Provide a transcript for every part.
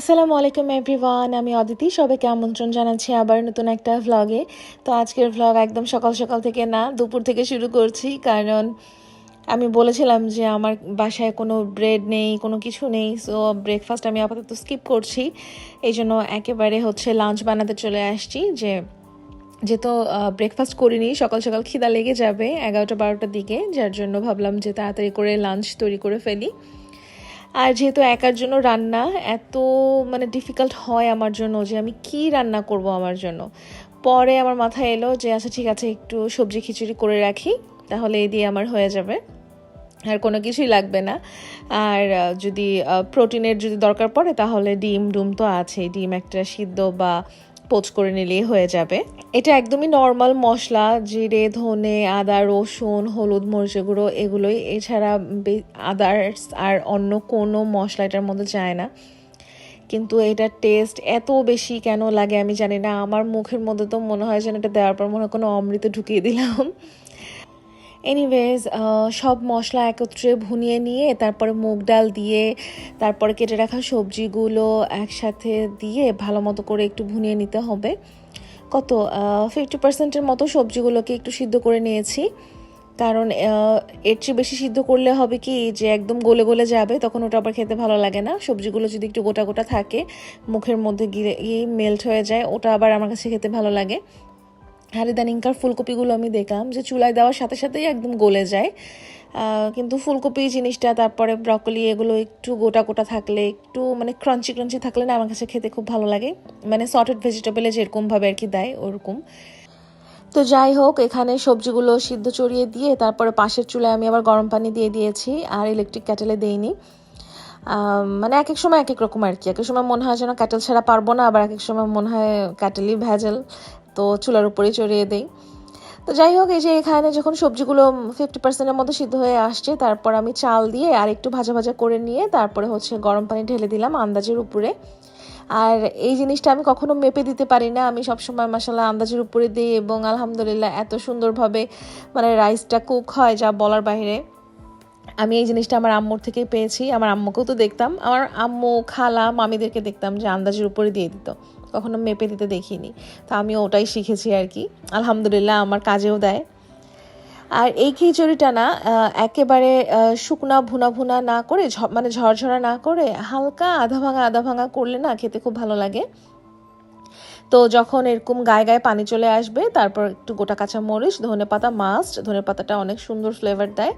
আসসালামু আলাইকুম এভরিওয়ান আমি অদিতি, সবাইকে আমন্ত্রণ জানাচ্ছি আবার নতুন একটা ভ্লগে তো আজকের ভ্লগ একদম সকাল সকাল থেকে না, দুপুর থেকে শুরু করছি, কারণ আমি বলেছিলাম যে আমার বাসায় কোনো ব্রেড নেই, কোনো কিছু নেই সো ব্রেকফাস্ট আমি আপাতত স্কিপ করছি। এই জন্য একেবারে হচ্ছে লাঞ্চ বানাতে চলে আসছি, যে যেহেতু ব্রেকফাস্ট করিনি, সকাল সকাল খিদা লেগে যাবে এগারোটা বারোটার দিকে, যার জন্য ভাবলাম যে তাড়াতাড়ি করে লাঞ্চ তৈরি করে ফেলি। আর যেহেতু একার জন্য রান্না, এত মানে ডিফিকাল্ট হয় আমার জন্য যে আমি কি রান্না করব আমার জন্য। পরে আমার মাথায় এলো যে আচ্ছা ঠিক আছে, একটু সবজি খিচুড়ি করে রাখি, তাহলে এই দিয়ে আমার হয়ে যাবে। আর কোনো কিছুই লাগবে না। আর যদি প্রোটিনের যদি দরকার পড়ে, তাহলে ডিম, ডুম তো আছে ডিম একটা সিদ্ধ বা পোচ করে নিলেই হয়ে যাবে। এটা একদমই নর্মাল মশলা, জিরে, ধনে, আদা, রসুন, হলুদ, মরিচ গুঁড়ো এগুলোই। এছাড়া আদার্স আর অন্য কোনো মশলা এটার মধ্যে যায় না। কিন্তু এটার টেস্ট এত বেশি কেন লাগে আমি জানি না। আমার মুখের মধ্যে তো মনে হয় যেন এটা দেওয়ার পর মনে হয় কোনো অমৃত ঢুকিয়ে দিলাম। এনিওয়েজ সব মশলা একত্রে ভুনিয়ে নিয়ে তারপরে মুগ ডাল দিয়ে, তারপরে কেটে রাখা সবজিগুলো একসাথে দিয়ে ভালো মতো করে একটু ভুনিয়ে নিতে হবে। কত ফিফটি পার্সেন্টের মতো সবজিগুলোকে একটু সিদ্ধ করে নিয়েছি। কারণ এর চেয়ে বেশি সিদ্ধ করলে হবে কি, যে একদম গলে গলে যাবে, তখন ওটা আবার খেতে ভালো লাগে না। সবজিগুলো যদি একটু গোটা গোটা থাকে, মুখের মধ্যে গিয়ে মেল্ট হয়ে যায়, ওটা আবার আমার কাছে খেতে ভালো লাগে। আর ইদানিংকার ফুলকপিগুলো আমি দেখলাম যে চুলায় দেওয়ার সাথে সাথেই একদম গলে যায়। কিন্তু ফুলকপি জিনিসটা, তারপরে ব্রকলি এগুলো একটু গোটা গোটা থাকলে, একটু মানে ক্রাঞ্চি ক্রাঞ্চি থাকলে না আমার কাছে খেতে খুব ভালো লাগে। মানে সর্টেড ভেজিটেবলে যেরকমভাবে আর কি দেয়, ওরকম। তো যাই হোক, এখানে সবজিগুলো সিদ্ধ চড়িয়ে দিয়ে, তারপরে পাশের চুলায় আমি আবার গরম পানি দিয়ে দিয়েছি, আর ইলেকট্রিক ক্যাটেলে দেইনি। মানে এক এক সময় এক এক রকম আর কি। এক এক সময় মনে হয় যেন ক্যাটেল ছাড়া পারব না, আবার এক এক সময় মনে হয় ক্যাটেলই ভেজাল। তো চুলার উপরেই চড়িয়ে দেই। তো যাই হোক, এই যে এখানে যখন সবজিগুলো ফিফটি পার্সেন্টের মতো সিদ্ধ হয়ে আসছে, তারপর আমি চাল দিয়ে আর একটু ভাজা ভাজা করে নিয়ে তারপরে হচ্ছে গরম পানি ঢেলে দিলাম আন্দাজের উপরে। আর এই জিনিসটা আমি কখনো মেপে দিতে পারি না। আমি সবসময় মশলা আন্দাজের উপরে দিই এবং আলহামদুলিল্লাহ এত সুন্দরভাবে মানে রাইসটা কুক হয় যা বলার বাইরে। আমি এই জিনিসটা আমার আম্মুর থেকেই পেয়েছি। আমার আম্মুকেও তো দেখতাম। আমার আম্মু, খালা, মামিদেরকে দেখতাম যে আন্দাজের উপরে দিয়ে দিত। কখনো মেপে দিতে দেখিনি। তো আমি ওটাই শিখেছি আর কি। আলহামদুলিল্লাহ আমার কাজেও দেয়। আর এই খিচুড়িটা না একেবারে শুকনা ভুনা ভুনা না করে মানে ঝরঝরা না করে হালকা আধা ভাঙা আধা ভাঙা করলে না খেতে খুব ভালো লাগে। তো যখন এরকম গায়ে গায়ে পানি চলে আসবে, তারপর একটু গোটা কাঁচা মরিচ, ধনে পাতা মাস্ট ধনে পাতাটা অনেক সুন্দর ফ্লেভার দেয়।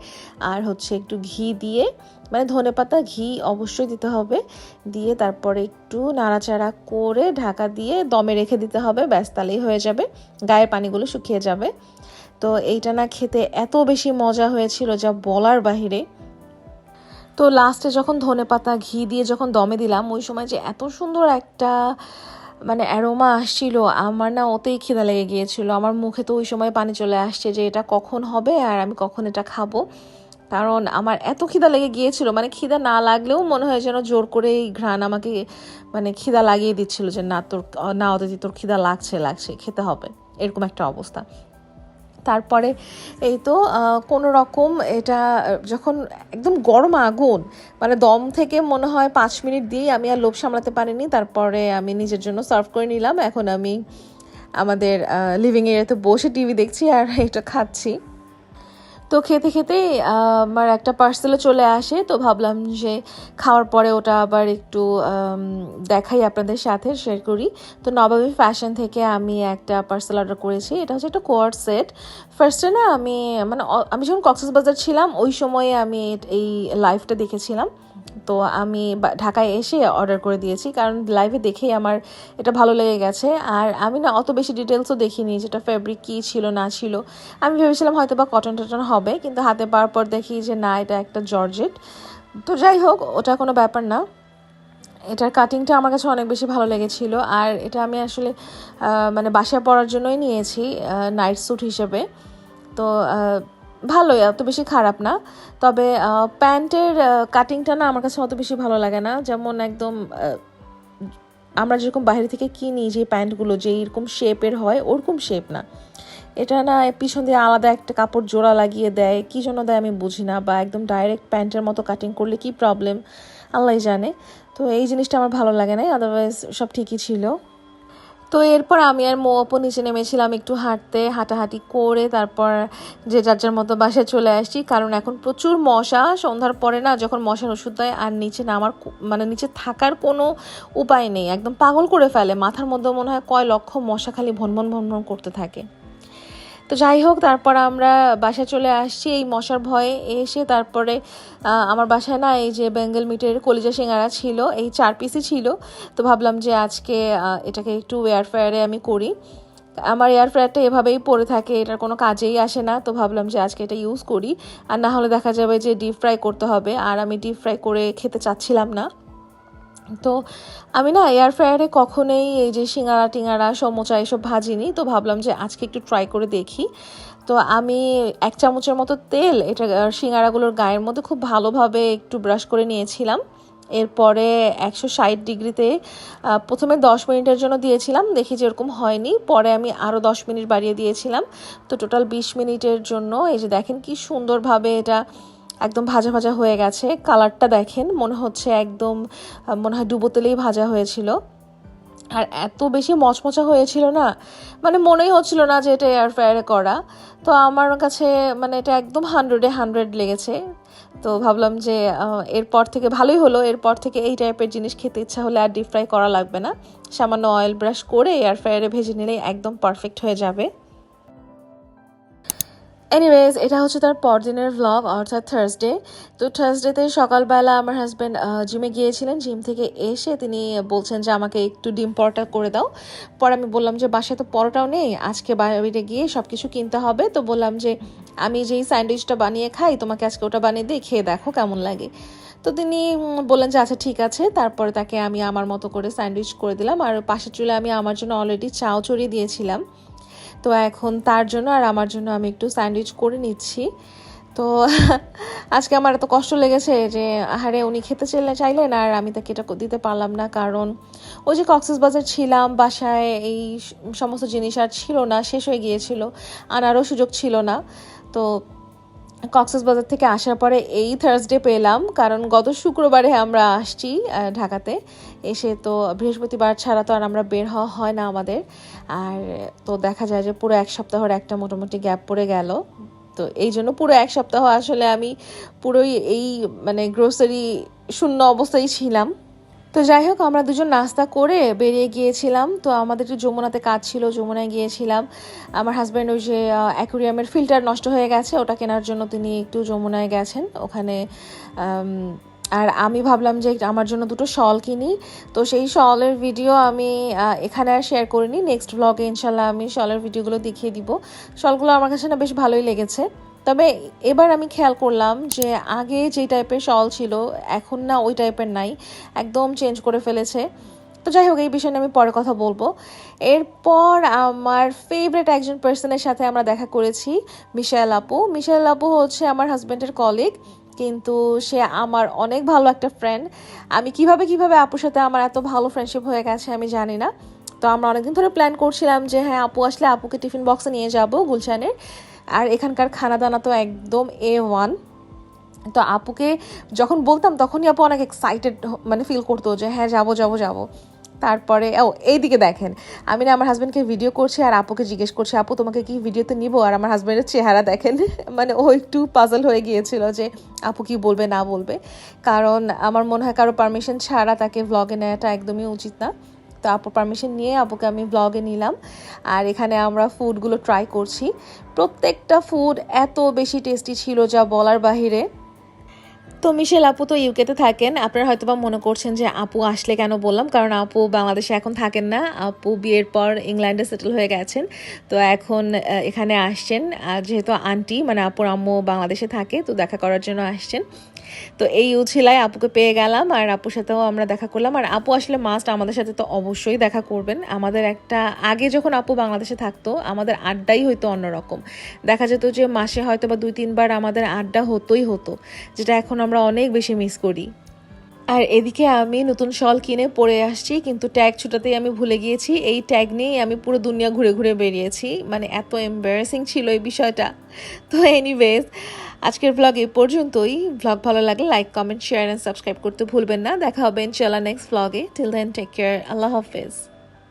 আর হচ্ছে একটু ঘি দিয়ে মানে ধনে পাতা, ঘি অবশ্যই দিতে হবে। দিয়ে তারপরে একটু নাড়াচাড়া করে ঢাকা দিয়ে দমে রেখে দিতে হবে, ব্যাস তাহলেই হয়ে যাবে। গায়ের পানিগুলো শুকিয়ে যাবে। তো এইটা না খেতে এত বেশি মজা হয়েছিল যা বলার বাহিরে। তো লাস্টে যখন ধনে পাতা, ঘি দিয়ে যখন দমে দিলাম, ওই সময় যে এত সুন্দর একটা মানে অ্যারোমা আসছিল, আমার না ওতেই খিদা লেগে গিয়েছিল। আমার মুখে তো ওই সময় পানি চলে আসছে যে এটা কখন হবে আর আমি কখন এটা খাব। কারণ আমার এত খিদা লেগে গিয়েছিল মানে খিদা না লাগলেও মনে হয় যেন জোর করে এই ঘ্রাণ আমাকে মানে খিদা লাগিয়ে দিচ্ছিল যে না, তোর, না অতিথি তোর খিদা লাগছে লাগছে, খেতে হবে, এরকম একটা অবস্থা। তারপরে এই তো কোনো রকম এটা যখন একদম গরম আগুন মানে দম থেকে মনে হয় পাঁচ মিনিট দিয়েই আমি আর লোভ সামলাতে পারিনি। তারপরে আমি নিজের জন্য সার্ভ করে নিলাম। এখন আমি আমাদের লিভিং এরিয়াতে বসে টিভি দেখছি আর এটা খাচ্ছি। তো খেতে খেতে, আমার একটা পার্সেলও চলে আসে, তো ভাবলাম যে খাওয়ার পরে ওটা আবার একটু দেখাই আপনাদের সাথে শেয়ার করি। তো নবাবী ফ্যাশন থেকে আমি একটা পার্সেল অর্ডার করেছি, এটা হচ্ছে একটা কোয়ার সেট ফার্স্টে না আমি মানে আমি যখন কক্সবাজার ছিলাম, ওই সময়ে আমি এই লাইফটা দেখেছিলাম। তো আমি ঢাকায় এসে অর্ডার করে দিয়েছি। কারণ লাইভে দেখেই আমার এটা ভালো লেগে গেছে। আর আমি না অত বেশি ডিটেলসও দেখিনি যেটা ফেব্রিক কী ছিল, না ছিল। আমি ভেবেছিলাম হয়তো বা কটন টটন হবে, কিন্তু হাতে পাওয়ার পর দেখি যে না, এটা একটা জর্জেট। তো যাই হোক, ওটা কোনো ব্যাপার না। এটার কাটিংটা আমার কাছে অনেক বেশি ভালো লেগেছিল। আর এটা আমি আসলে মানে বাসায় পরার জন্যই নিয়েছি নাইট স্যুট হিসেবে। তো ভালোই, অত বেশি খারাপ না। তবে প্যান্টের কাটিংটা না আমার কাছে অত বেশি ভালো লাগে না। যেমন একদম আমরা যেরকম বাইরে থেকে কিনি যে প্যান্টগুলো, যে এরকম শেপের হয়, ওরকম শেপ না। এটা না পিছন দিয়ে আলাদা একটা কাপড় জোড়া লাগিয়ে দেয়, কি জন্য দেয় আমি বুঝি না, বা একদম ডাইরেক্ট প্যান্টের মতো কাটিং করলে কি প্রবলেম আল্লাহ জানে। তো এই জিনিসটা আমার ভালো লাগে না আদারওয়াইজ সব ঠিকই ছিল। তো এরপর আমি আর মো আপু নিচে নেমেছিলাম একটু হাঁটতে, হাঁটাহাঁটি করে তারপর যে যার যার মতো বাসায় চলে আসছি। কারণ এখন প্রচুর মশা, সন্ধ্যার পরে না যখন মশার ওষুধ দেয় আর নিচে নামার মানে নিচে থাকার কোনো উপায় নেই, একদম পাগল করে ফেলে। মাথার মধ্যে মনে হয় কয় লক্ষ মশা খালি ভনভন ভনভন করতে থাকে। তো যাই হোক, তারপর আমরা বাসায় চলে আসছি। এই মশার ভয়ে এসে তারপরে আমার বাসায় না এই যে বেঙ্গল মিটের কলিজা সিঙ্গারা ছিল, এই চার পিসই ছিল। তো ভাবলাম যে আজকে এটাকে একটু এয়ার ফ্রায়ারে আমি করি। আমার এয়ার ফ্রায়ারটা এভাবেই পড়ে থাকে, এটার কোনো কাজেই আসে না। তো ভাবলাম যে আজকে এটা ইউজ করি। আর না হলে দেখা যাবে যে ডিপ ফ্রাই করতে হবে। আর আমি ডিপ ফ্রাই করে খেতে চাচ্ছিলাম না। তো আমি না এয়ার ফ্রায়ারে কখনোই এই যে সিঙ্গারা টিঙ্গারা, সমোচা এসব ভাজিনি। তো ভাবলাম যে আজকে একটু ট্রাই করে দেখি। তো আমি এক চামচের মতো তেল, এটা সিঙ্গারাগুলোর গায়ের মধ্যে খুব ভালোভাবে একটু ব্রাশ করে নিয়েছিলাম। এরপরে একশো ষাট ডিগ্রিতে প্রথমে দশ মিনিটের জন্য দিয়েছিলাম, দেখি যে এরকম হয়নি। পরে আমি আরও দশ মিনিট বাড়িয়ে দিয়েছিলাম। তো টোটাল বিশ মিনিটের জন্য, এই যে দেখেন কি সুন্দরভাবে এটা একদম ভাজা ভাজা হয়ে গেছে। কালারটা দেখেন, মনে হচ্ছে একদম মনে হয় ডুবো তেলেই ভাজা হয়েছিল। আর এত বেশি মচমচা হয়েছিল না মানে মনেই হচ্ছিল না যে এটা এয়ার ফ্রায়ারে করা। তো আমার কাছে মানে এটা একদম হান্ড্রেডে হান্ড্রেড লেগেছে। তো ভাবলাম যে এরপর থেকে ভালোই হলো। এরপর থেকে এই টাইপের জিনিস খেতে ইচ্ছা হলে আর ডিপ ফ্রাই করা লাগবে না। সামান্য অয়েল ব্রাশ করে এয়ার ফ্রায়ারে ভেজে নিলেই একদম পারফেক্ট হয়ে যাবে। এনিওয়েজ এটা হচ্ছে তার পরদিনের ভ্লগ অর্থাৎ থার্সডে তো থার্সডেতে সকালবেলা আমার হাজব্যান্ড জিমে গিয়েছিলেন। জিম থেকে এসে তিনি বলছেন যে, আমাকে একটু ডিম পরোটা করে দাও। পরে আমি বললাম যে, বাসায় তো পরোটাও নেই। আজকে বাইরে গিয়ে সব কিছু কিনতে হবে। তো বললাম যে, আমি যেই স্যান্ডউইচটা বানিয়ে খাই, তোমাকে আজকে ওটা বানিয়ে দিই, খেয়ে দেখো কেমন লাগে। তো তিনি বললেন যে আচ্ছা ঠিক আছে। তারপরে তাকে আমি আমার মতো করে স্যান্ডউইচ করে দিলাম। আর পাশের চুলে আমি আমার জন্য অলরেডি চাও চড়িয়ে দিয়েছিলাম। তো এখন তার জন্য আর আমার জন্য আমি একটু স্যান্ডউইচ করে নিচ্ছি। তো আজকে আমার এত কষ্ট লেগেছে যে, আহারে উনি খেতে চাইলে, চাইলেন আর আমি তাকে এটা দিতে পারলাম না কারণ ওই যে কক্সেস বাজার ছিলাম, বাসায় এই সমস্ত জিনিস আর ছিল না, শেষ হয়ে গিয়েছিল, আনারও সুযোগ ছিল না। তো কক্সেস বাজার থেকে আসার পরে এই থার্সডে পেলাম, কারণ গত শুক্রবারে আমরা আসছি ঢাকাতে। এসে তো বৃহস্পতিবার ছাড়া তো আর আমরা বের হওয়া হয় না আমাদের। আর তো দেখা যায় যে পুরো এক সপ্তাহের একটা মোটামুটি গ্যাপ পড়ে গেল। তো এই জন্য পুরো এক সপ্তাহ আসলে আমি পুরোই এই মানে গ্রোসারি শূন্য অবস্থায় ছিলাম। তো যাই হোক, আমরা দুজন নাস্তা করে বেরিয়ে গিয়েছিলাম। তো আমাদের একটু যমুনাতে কাজ ছিল, যমুনায় গিয়েছিলাম। আমার হাজব্যান্ড ওই যে অ্যাকুরিয়ামের ফিল্টার নষ্ট হয়ে গেছে, ওটা কেনার জন্য তিনি একটু যমুনায় গেছেন। ওখানে আর আমি ভাবলাম যে আমার জন্য দুটো শল কিনি। তো সেই শলের ভিডিও আমি এখানে আর শেয়ার করিনি। নেক্সট ব্লগে ইনশাল্লাহ আমি শলের ভিডিওগুলো দেখিয়ে দিব। শলগুলো আমার কাছে না বেশ ভালোই লেগেছে। তবে এবার আমি খেয়াল করলাম যে আগে যে টাইপের শল ছিল, এখন না ওই টাইপের নাই। একদম চেঞ্জ করে ফেলেছে। তো যাই হোক, এই বিষয়ে নিয়ে আমি পরে কথা বলব। এরপর আমার ফেভারিট একজন পার্সনের সাথে আমরা দেখা করেছি, মিশাল আপু। মিশাল আপু হচ্ছে আমার হাজব্যান্ডের কলিগ কিন্তু সে আমার অনেক ভালো একটা ফ্রেন্ড আমি কীভাবে কীভাবে আপুর সাথে আমার এত ভালো ফ্রেন্ডশিপ হয়ে গেছে আমি জানি না। তো আমরা অনেকদিন ধরে প্ল্যান করছিলাম যে হ্যাঁ আপু আসলে আপুকে টিফিন বক্সে নিয়ে যাব, গুলশানের। আর এখানকার খানা দানা তো একদম এ ওয়ান তো আপুকে যখন বলতাম, তখনই আপু অনেক এক্সাইটেড মানে ফিল করতো যে হ্যাঁ যাব যাব যাব। তারপরে, ও, এইদিকে দেখেন, আমি না আমার হাজব্যান্ডকে ভিডিও করছি আর আপুকে জিজ্ঞেস করছি, আপু, তোমাকে কি ভিডিওতে নিব? আর আমার হাজব্যান্ডের চেহারা দেখেন মানে ও একটু পাজল হয়ে গিয়েছিল যে, আপু কি বলবে, না বলবে? কারণ আমার মনে হয় কারও পারমিশন ছাড়া তাকে ভ্লগে নেওয়াটা একদমই উচিত না। তো আপুর পারমিশন নিয়ে আপুকে আমি ব্লগে নিলাম। আর এখানে আমরা ফুডগুলো ট্রাই করছি। প্রত্যেকটা ফুড এত বেশি টেস্টি ছিল যা বলার বাহিরে। তো মিশেল আপু তো ইউকেতে থাকেন। আপনারা হয়তো বা মনে করছেন যে আপু আসলে কেন বললাম? কারণ আপু বাংলাদেশে এখন থাকেন না। আপু বিয়ের পর ইংল্যান্ডে সেটেল হয়ে গেছেন। তো এখন এখানে আসছেন। যেহেতু আন্টি মানে আপুর আম্মু বাংলাদেশে থাকে, তো দেখা করার জন্য আসছেন। তো এই উছিলায় আপুকে পেয়ে গেলাম আর আপুর সাথেও আমরা দেখা করলাম। আর আপু আসলে মাস্ট আমাদের সাথে তো অবশ্যই দেখা করবেন। আমাদের একটা, আগে যখন আপু বাংলাদেশে থাকতো, আমাদের আড্ডাই হয়তো অন্যরকম। দেখা যেত যে মাসে হয়তো বা দুই, তিনবার আমাদের আড্ডা হতোই হতো, যেটা এখন আমরা অনেক বেশি মিস করি। আর এদিকে আমি নতুন শল কিনে পরে আসছি, কিন্তু ট্যাগ ছুটাতেই আমি ভুলে গিয়েছি। এই ট্যাগ নিয়েই আমি পুরো দুনিয়া ঘুরে ঘুরে বেরিয়েছি। মানে এত এম্বারেসিং ছিল এই বিষয়টা। তো এনিওয়েজ আজকের ব্লগ এই পর্যন্তই। ব্লগ ভালো লাগলে like comment share and subscribe করতে ভুলবেন না। দেখা হবে ইনশাল্লাহ নেক্সট ব্লগে টিল দেন টেক কেয়ার আল্লাহ হাফেজ।